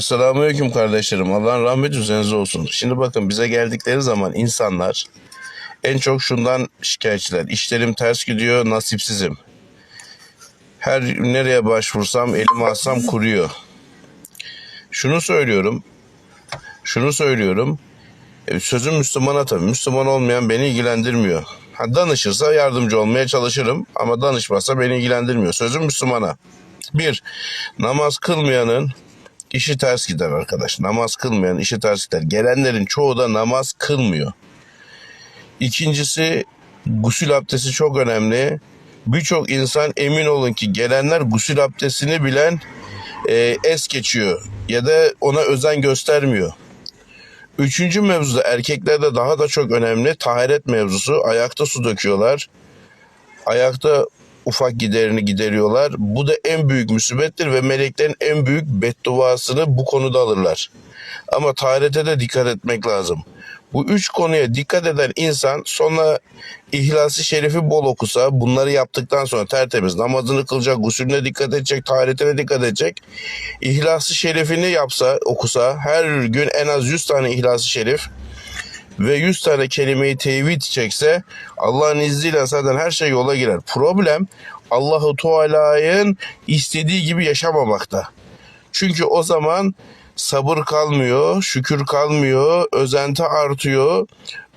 Selamünaleyküm kardeşlerim. Allah'ın rahmeti üzerinize olsun. Şimdi bakın bize geldikleri zaman insanlar en çok şundan şikayetçiler. İşlerim ters gidiyor, nasipsizim. Her nereye başvursam, elimi alsam kuruyor. Şunu söylüyorum. Şunu söylüyorum. E, Sözüm Müslümana tabii. Müslüman olmayan beni ilgilendirmiyor. Ha, danışırsa yardımcı olmaya çalışırım ama danışmazsa beni ilgilendirmiyor. Sözüm Müslümana. Bir, namaz kılmayanın işi ters gider arkadaş. Namaz kılmayan işi ters gider. Gelenlerin çoğu da namaz kılmıyor. İkincisi gusül abdesti çok önemli. Birçok insan emin olun ki gelenler gusül abdestini bilen e, es geçiyor ya da ona özen göstermiyor. Üçüncü mevzu da erkeklerde daha da çok önemli. Taharet mevzusu. Ayakta su döküyorlar. Ayakta ufak giderini gideriyorlar. Bu da en büyük musibettir ve meleklerin en büyük bedduasını bu konuda alırlar. Ama taharete de dikkat etmek lazım. Bu üç konuya dikkat eden insan sonra İhlas-ı Şerif'i bol okusa, bunları yaptıktan sonra tertemiz namazını kılacak, gusülüne dikkat edecek, taharetine dikkat edecek. İhlas-ı Şerif'ini yapsa, okusa, her gün en az 100 tane İhlas-ı Şerif ve 100 tane kelimeyi tevhid çekse Allah'ın izniyle zaten her şey yola girer. Problem Allahu Teala'nın istediği gibi yaşamamakta. Çünkü o zaman sabır kalmıyor, şükür kalmıyor, özenti artıyor.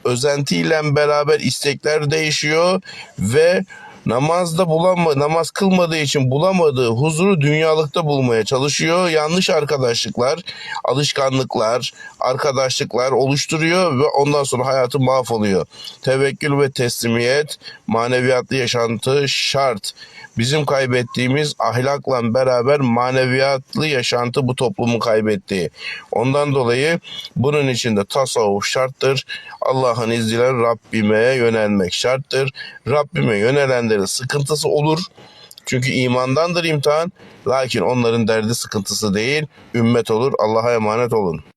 Özentiyle beraber istekler değişiyor ve namazda bulanma, namaz kılmadığı için bulamadığı huzuru dünyalıkta bulmaya çalışıyor. Yanlış arkadaşlıklar, alışkanlıklar, arkadaşlıklar oluşturuyor ve ondan sonra hayatı mahvoluyor. Tevekkül ve teslimiyet, maneviyatlı yaşantı şart. Bizim kaybettiğimiz ahlakla beraber maneviyatlı yaşantı bu toplumun kaybettiği. Ondan dolayı bunun için de tasavvuf şarttır. Allah'ın izniyle Rabbime yönelmek şarttır. Rabbime yönelenlerin sıkıntısı olur. Çünkü imandandır imtihan. Lakin onların derdi sıkıntısı değil. Ümmet olur. Allah'a emanet olun.